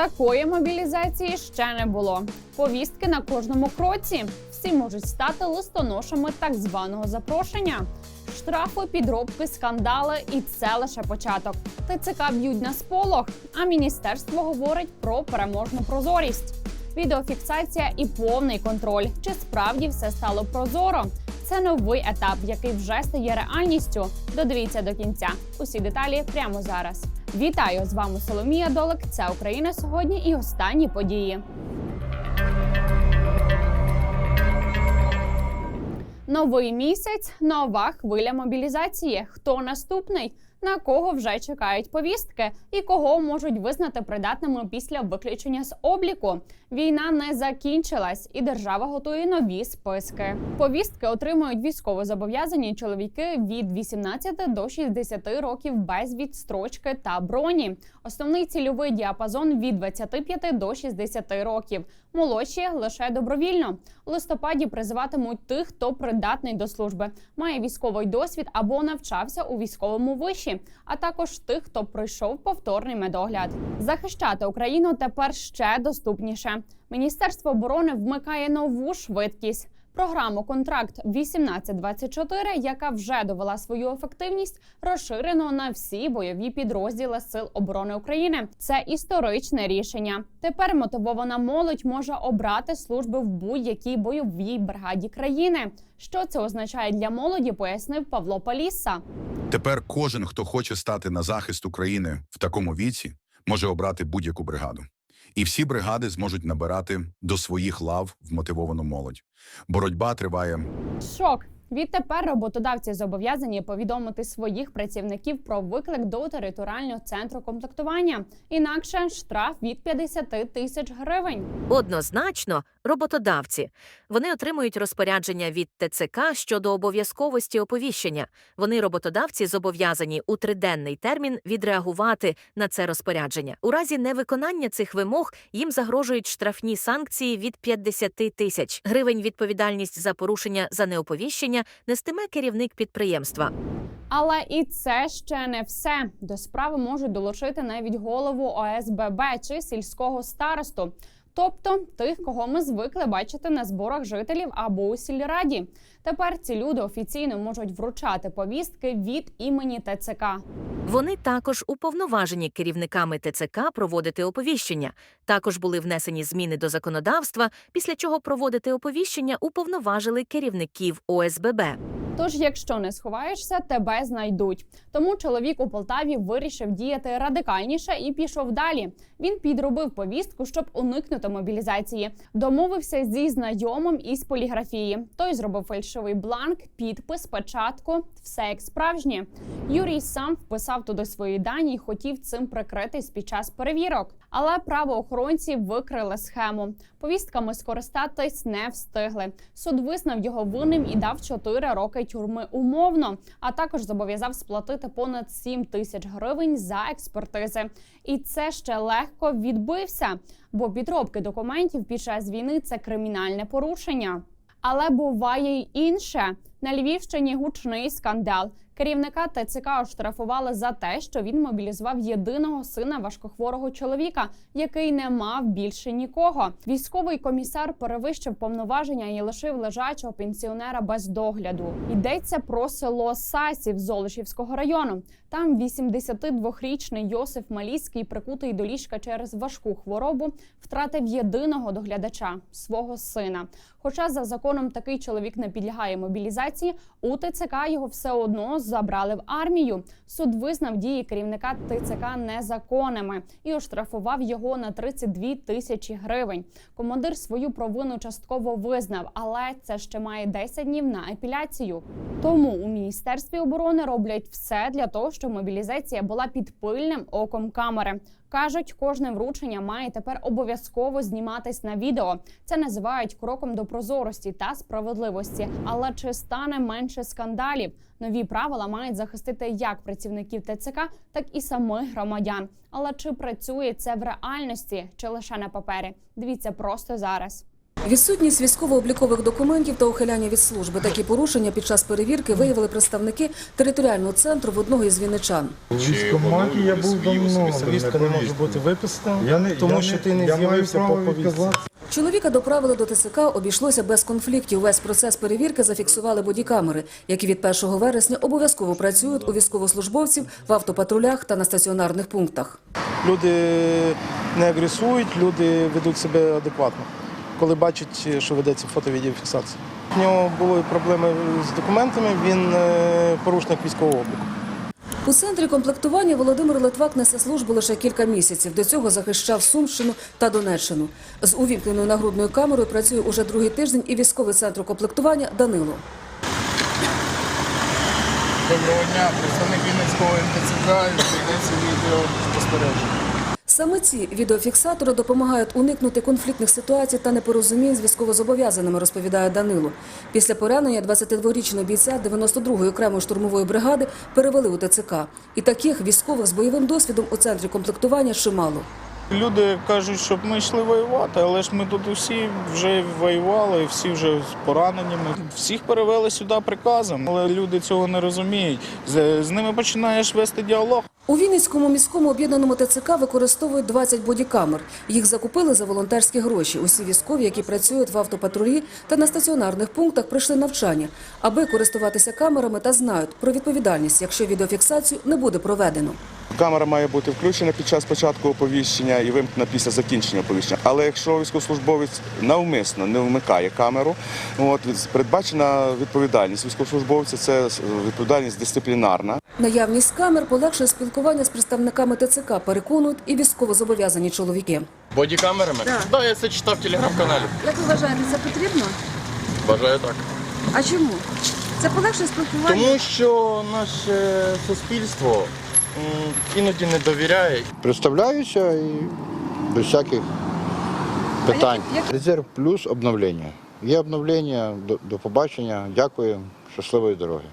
Такої мобілізації ще не було. Повістки на кожному кроці. Всі можуть стати листоношами так званого запрошення. Штрафи, підробки, скандали, і це лише початок. ТЦК б'ють на сполох, а міністерство говорить про переможну прозорість. Відеофіксація і повний контроль. Чи справді все стало прозоро? Це новий етап, який вже стає реальністю. Додивіться до кінця. Усі деталі прямо зараз. Вітаю з вами Соломія Долик. Це Україна сьогодні і останні події. Новий місяць, нова хвиля мобілізації. Хто наступний? На кого вже чекають повістки, і кого можуть визнати придатними після виключення з обліку? Війна не закінчилась, і держава готує нові списки. Повістки отримують військовозобов'язані чоловіки від 18 до 60 років без відстрочки та броні. Основний цільовий діапазон від 25 до 60 років. Молодші лише добровільно. У листопаді призиватимуть тих, хто придатний до служби, має військовий досвід або навчався у військовому виші, а також тих, хто пройшов повторний медогляд. Захищати Україну тепер ще доступніше. Міністерство оборони вмикає нову швидкість. Програму контракт 1824, яка вже довела свою ефективність, розширено на всі бойові підрозділи Сил оборони України. Це історичне рішення. Тепер мотивована молодь може обрати служби в будь-якій бойовій бригаді країни. Що це означає для молоді? Пояснив Павло Паліса. Тепер кожен, хто хоче стати на захист України в такому віці, може обрати будь-яку бригаду. І всі бригади зможуть набирати до своїх лав вмотивовану молодь. Боротьба триває Шок. Відтепер роботодавці зобов'язані повідомити своїх працівників про виклик до територіального центру комплектування. Інакше штраф від 50 тисяч гривень. Однозначно, роботодавці. Вони отримують розпорядження від ТЦК щодо обов'язковості оповіщення. Вони, роботодавці, зобов'язані у триденний термін відреагувати на це розпорядження. У разі невиконання цих вимог їм загрожують штрафні санкції від 50 тисяч гривень. Відповідальність за порушення за неоповіщення нестиме керівник підприємства. Але і це ще не все. До справи можуть долучити навіть голову ОСББ чи сільського старосту. Тобто тих, кого ми звикли бачити на зборах жителів або у сільраді. Тепер ці люди офіційно можуть вручати повістки від імені ТЦК. Вони також уповноважені керівниками ТЦК проводити оповіщення. Також були внесені зміни до законодавства, після чого проводити оповіщення уповноважили керівників ОСББ. Тож, якщо не сховаєшся, тебе знайдуть. Тому чоловік у Полтаві вирішив діяти радикальніше і пішов далі. Він підробив повістку, щоб уникнути мобілізації. Домовився зі знайомим із поліграфії. Той зробив фальшивий бланк, підпис, печатку, все як справжнє. Юрій сам вписав туди свої дані і хотів цим прикритись під час перевірок. Але правоохоронці викрили схему. Повістками скористатись не встигли. Суд визнав його винним і дав 4 роки тюрми умовно, а також зобов'язав сплатити понад 7 тисяч гривень за експертизи. І це ще легко відбився, бо підробки документів під час війни це кримінальне порушення. Але буває й інше. На Львівщині гучний скандал. Керівника ТЦК оштрафували за те, що він мобілізував єдиного сина важкохворого чоловіка, який не мав більше нікого. Військовий комісар перевищив повноваження і лишив лежачого пенсіонера без догляду. Йдеться про село Сасів Золочівського району. Там 82-річний Йосиф Маліський, прикутий до ліжка через важку хворобу, втратив єдиного доглядача свого сина. Хоча за законом такий чоловік не підлягає мобілізації, у ТЦК його все одно забрали в армію. Суд визнав дії керівника ТЦК незаконними і оштрафував його на 32 тисячі гривень. Командир свою провину частково визнав, але це ще має 10 днів на апеляцію. Тому у міністерстві оборони роблять все для того, щоб мобілізація була під пильним оком камери. Кажуть, кожне вручення має тепер обов'язково зніматись на відео. Це називають кроком до прозорості та справедливості. Але чи стане менше скандалів? Нові правила мають захистити як працівників ТЦК, так і самих громадян. Але чи працює це в реальності, чи лише на папері? Дивіться просто зараз. Відсутність військово-облікових документів та ухиляння від служби. Такі порушення під час перевірки виявили представники територіального центру в одного із вінничан. У військкоматі я був давно. Повістка не може бути виписана, тому що ти не з'явився по повістці. Чоловіка доправили до ТСК, обійшлося без конфліктів. Весь процес перевірки зафіксували бодікамери, які від 1 вересня обов'язково працюють у військовослужбовців в автопатрулях та на стаціонарних пунктах. Люди не агресують, люди ведуть себе адекватно, коли бачать, що ведеться фото-відеофіксація. У нього були проблеми з документами, він е, порушник військового обліку. У центрі комплектування Володимир Литвак несе службу лише кілька місяців. До цього захищав Сумщину та Донеччину. З увімкненою нагрудною камерою працює уже другий тиждень і військовий центр комплектування Данило. Доброго дня, представник Вінницького МТЦК, ведеться відео спостереження. Саме ці відеофіксатори допомагають уникнути конфліктних ситуацій та непорозумінь з військовозобов'язаними, розповідає Данило. Після поранення 22-річного бійця 92-ї окремої штурмової бригади перевели у ТЦК. І таких військових з бойовим досвідом у центрі комплектування чимало. Люди кажуть, щоб ми йшли воювати, але ж ми тут усі вже воювали, всі вже з пораненнями. Всіх перевели сюди приказом, але люди цього не розуміють. З, ними починаєш вести діалог. У Вінницькому міському об'єднаному ТЦК використовують 20 бодікамер. Їх закупили за волонтерські гроші. Усі військові, які працюють в автопатрулі та на стаціонарних пунктах, пройшли навчання, аби користуватися камерами та знають про відповідальність, якщо відеофіксацію не буде проведено. Камера має бути включена під час початку оповіщення і вимкнена після закінчення оповіщення. Але якщо військовослужбовець навмисно не вмикає камеру, от передбачена відповідальність військовослужбовця це відповідальність дисциплінарна. Наявність камер полегшує спілкування з представниками ТЦК, переконують і військовозобов'язані чоловіки. Бодікамерами? Так, да, я це читав в телеграм-каналі. Як ви вважаєте, це потрібно? Бажаю так. А чому? Це полегшує спілкування. Тому що наше суспільство іноді не довіряє Представляюся і без всяких питань. Резерв плюс обновлення. Є обновлення, до, до побачення, дякую, щасливої дороги.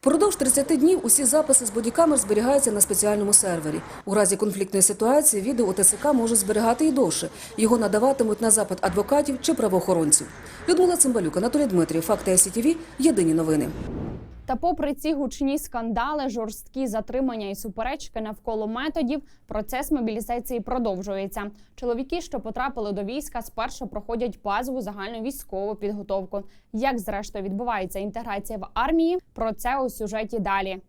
Продовж 30 днів усі записи з бодікамер зберігаються на спеціальному сервері. У разі конфліктної ситуації відео у ТСК можуть зберігати і довше. Його надаватимуть на запит адвокатів чи правоохоронців. Людмила Цимбалюк, Анатолій Дмитрів, Факти СІТВ, Єдині новини. Та попри ці гучні скандали, жорсткі затримання і суперечки навколо методів, процес мобілізації продовжується. Чоловіки, що потрапили до війська, спершу проходять базову загальну військову підготовку. Як зрештою відбувається інтеграція в армії? Про це у сюжеті далі.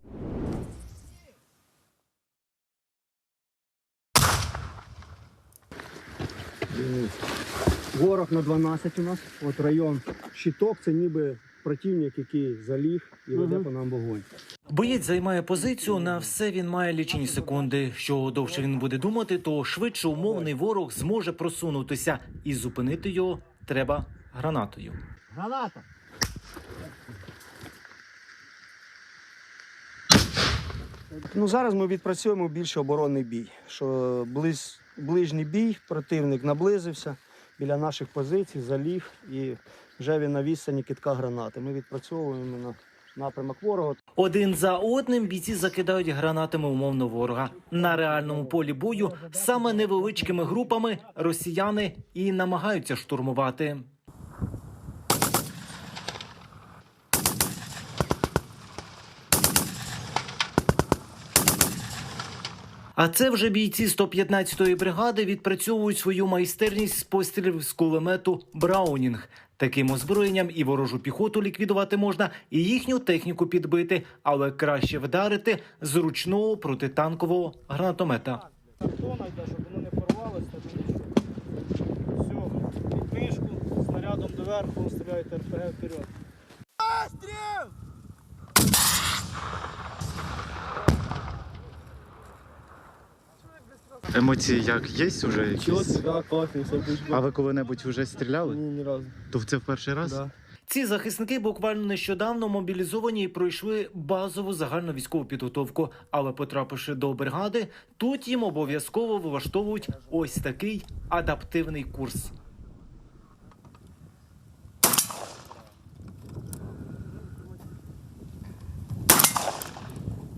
Ворог на 12 у нас. От район щиток, це ніби противник, який заліг і веде по нам вогонь. Боєць займає позицію. На все він має лічені секунди. Що довше він буде думати, то швидше умовний ворог зможе просунутися, і зупинити його треба гранатою. Граната! Ну, зараз ми відпрацюємо більше оборонний бій. Що ближ, ближній бій, противник наблизився біля наших позицій, залів і вже він на китка гранати. Ми відпрацьовуємо на напрямок ворога. Один за одним бійці закидають гранатами умовно ворога на реальному полі бою. Саме невеличкими групами росіяни і намагаються штурмувати. А це вже бійці 115-ї бригади відпрацьовують свою майстерність з пострілів з кулемету Браунінг. Таким озброєнням і ворожу піхоту ліквідувати можна, і їхню техніку підбити, але краще вдарити з ручного протитанкового гранатомета. Картона йде, щоб воно не порвалося, Все, підмишку, снарядом доверху, стріляйте РПГ вперед. Емоції як є вже якісь? да, класно, все А ви коли-небудь вже стріляли? Ні, ні разу. То це в перший раз? Да. Ці захисники буквально нещодавно мобілізовані і пройшли базову загальну військову підготовку. Але потрапивши до бригади, тут їм обов'язково влаштовують ось такий адаптивний курс.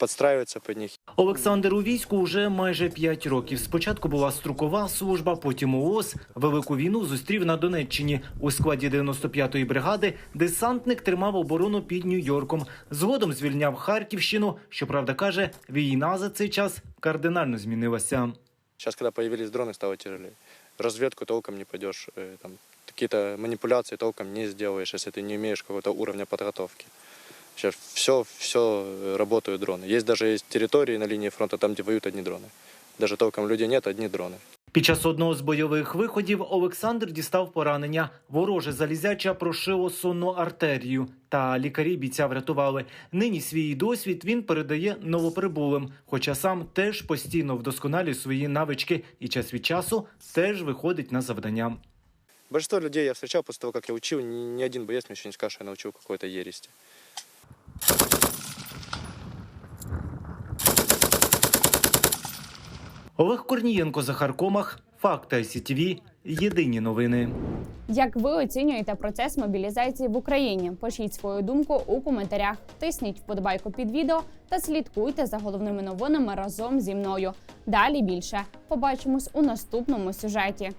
подстраиваться под них. Олександр у війську вже майже 5 років. Спочатку була строкова служба, потім ООС. Велику війну зустрів на Донеччині. У складі 95-ї бригади десантник тримав оборону під Нью-Йорком. Згодом звільняв Харківщину. Щоправда, каже, війна за цей час кардинально змінилася. Сейчас, когда появились дроны, стало тяжелее. Разведку толком не пойдешь, э, там, какие-то манипуляции толком не сделаешь, если ты не имеешь какого-то уровня подготовки. Сейчас все, все работают дроны. Есть даже есть территории на линии фронта, там, где воюют одни дроны. Даже толком людей нет, одни дроны. Під час одного з бойових виходів Олександр дістав поранення. Вороже залізяча прошило сонну артерію. Та лікарі бійця врятували. Нині свій досвід він передає новоприбулим, хоча сам теж постійно вдосконалює свої навички і час від часу теж виходить на завдання. Большинство людей я встречал после того, как я учил, ни, ни один боец мне еще не скажет, что я научил какой-то ерести. Олег Корнієнко, Захар Комах, Факти ICTV, Єдині новини. Як ви оцінюєте процес мобілізації в Україні? Пишіть свою думку у коментарях, тисніть вподобайку під відео та слідкуйте за головними новинами разом зі мною. Далі більше побачимось у наступному сюжеті.